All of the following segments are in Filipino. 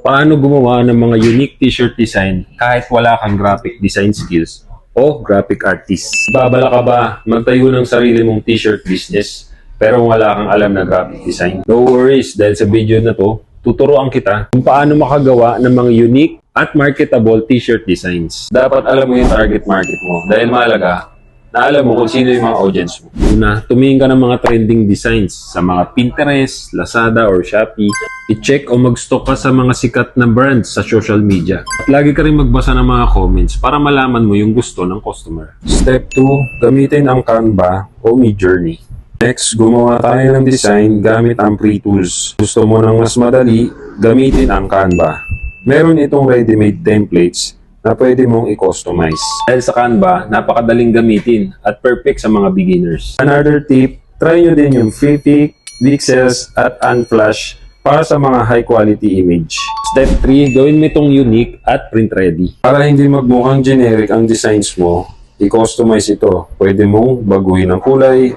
Paano gumawa ng mga unique t-shirt design kahit wala kang graphic design skills o graphic artist? Babala ka ba magtayo ng sarili mong t-shirt business pero wala kang alam na graphic design? No worries dahil sa video na to, tuturuan kita kung paano makagawa ng mga unique at marketable t-shirt designs. Dapat alam mo yung target market mo dahil mahalaga na alam mo kung sino yung mga audience mo. Una, tumingin ka ng mga trending designs sa mga Pinterest, Lazada, or Shopee. I-check o mag-stock ka sa mga sikat na brands sa social media. At lagi ka rin magbasa ng mga comments para malaman mo yung gusto ng customer. Step 2, gamitin ang Canva o Midjourney. Next, gumawa tayo ng design gamit ang free tools. Gusto mo ng mas madali, gamitin ang Canva. Meron itong ready-made templates na pwede mong i-customize. Dahil sa Canva, napakadaling gamitin at perfect sa mga beginners. Another tip, try nyo din yung Freepik, Pixels at Unflash para sa mga high quality image. Step 3, gawin mo itong unique at print ready. Para hindi magmukhang generic ang designs mo, i-customize ito. Pwede mong baguhin ang kulay,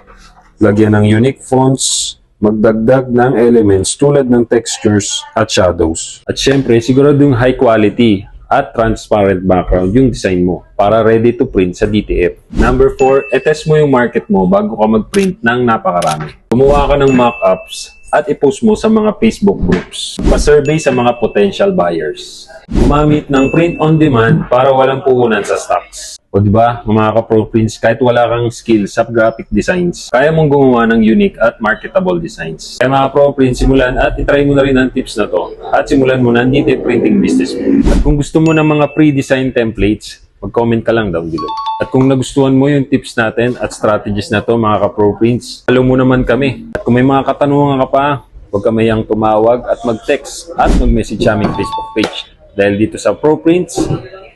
lagyan ng unique fonts, magdagdag ng elements tulad ng textures at shadows. At syempre, sigurado yung high quality at transparent background yung design mo para ready to print sa DTF. Number 4, e-test mo yung market mo bago ka mag-print ng napakarami. Gumawa ka ng mock-ups at i-post mo sa mga Facebook groups. Pa-survey sa mga potential buyers. Gumamit ng print on demand para walang puhunan sa stocks. O di ba, mga ka-pro prints, kahit wala kang skills sa graphic designs, kaya mong gumawa ng unique at marketable designs. Kaya mga pro prints, simulan at itry mo na rin ang tips na to at simulan mo na DT printing business mo. At kung gusto mo ng mga pre-design templates, mag-comment ka lang down below. At kung nagustuhan mo yung tips natin at strategies na to mga ka-pro prints, follow mo naman kami. At kung may mga katanungan ka pa, huwag ka tumawag at mag-text at mag-message sa aming Facebook page. Dahil dito sa Pro Prints,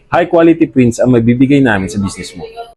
high quality prints ang mabibigay namin sa business mo.